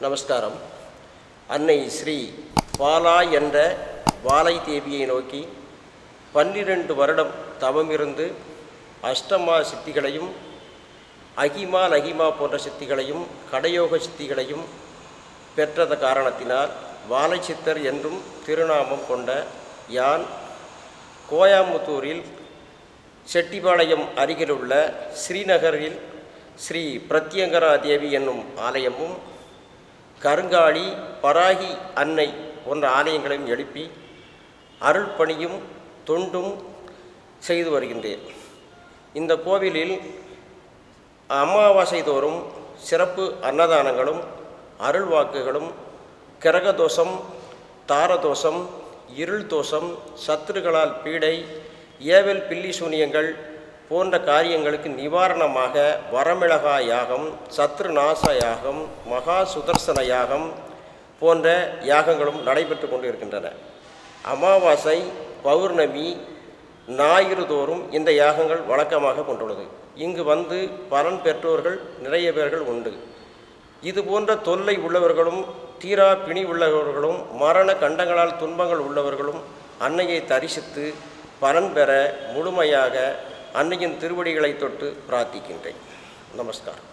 நமஸ்காரம். அன்னை ஸ்ரீ பாலா என்ற வாலை தேவியை நோக்கி பன்னிரண்டு வருடம் தவமிருந்து அஷ்டமா சித்திகளையும் அகிமா லகிமா போன்ற சித்திகளையும் கடையோக சித்திகளையும் பெற்றது காரணத்தினால் வாலை சித்தர் என்றும் திருநாமம் கொண்ட யான் கோயாமுத்தூரில் செட்டிபாளையம் அருகிலுள்ள ஸ்ரீநகரில் ஸ்ரீ பிரத்யங்கரா தேவி என்னும் ஆலயமும் கருங்காளி பராகி அன்னை போன்ற ஆலயங்களையும் எழுப்பி அருள் பணியும் தொண்டும் செய்து வருகின்றேன். இந்த கோவிலில் அமாவாசை தோறும் சிறப்பு அன்னதானங்களும் அருள் வாக்குகளும் கிரகதோஷம் தாரதோஷம் இருள் தோஷம் சத்துருகளால் பீடை ஏவல் பில்லி சூனியங்கள் போன்ற காரியங்களுக்கு நிவாரணமாக வரமிளகா யாகம் சத்ருநாச யாகம் மகா சுதர்சன யாகம் போன்ற யாகங்களும் நடைபெற்று கொண்டு இருக்கின்றன அமாவாசை பௌர்ணமி ஞாயிறு தோறும் இந்த யாகங்கள் வழக்கமாக கொண்டுள்ளது. இங்கு வந்து பலன் பெற்றோர்கள் நிறைய பேர்கள் உண்டு. இது போன்ற தொல்லை உள்ளவர்களும் தீரா பிணி உள்ளவர்களும் மரண கண்டங்களால் துன்பங்கள் உள்ளவர்களும் அன்னையை தரிசித்து பலன் பெற முழுமையாக அன்னையின் திருவடிகளை தொட்டு பிரார்த்திக்கின்றேன். நமஸ்காரம்.